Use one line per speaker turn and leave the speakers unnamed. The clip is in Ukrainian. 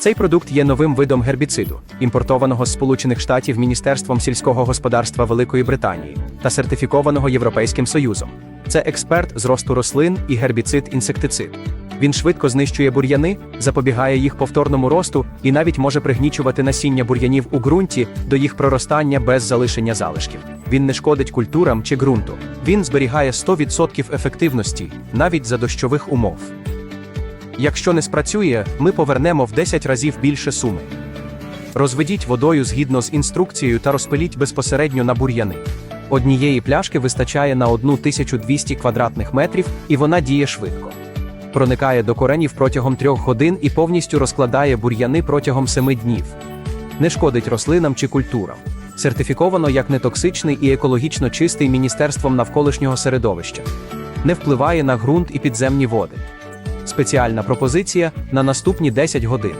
Цей продукт є новим видом гербіциду, імпортованого з Сполучених Штатів Міністерством сільського господарства Великої Британії та сертифікованого Європейським Союзом. Це експерт з росту рослин і гербіцид-інсектицид. Він швидко знищує бур'яни, запобігає їх повторному росту і навіть може пригнічувати насіння бур'янів у ґрунті до їх проростання без залишення залишків. Він не шкодить культурам чи ґрунту. Він зберігає 100% ефективності навіть за дощових умов. Якщо не спрацює, ми повернемо в 10 разів більше суми. Розведіть водою згідно з інструкцією та розпиліть безпосередньо на бур'яни. Однієї пляшки вистачає на 1200 квадратних метрів, і вона діє швидко. Проникає до коренів протягом трьох годин і повністю розкладає бур'яни протягом семи днів. Не шкодить рослинам чи культурам. Сертифіковано як нетоксичний і екологічно чистий Міністерством навколишнього середовища. Не впливає на ґрунт і підземні води. Спеціальна пропозиція на наступні 10 годин.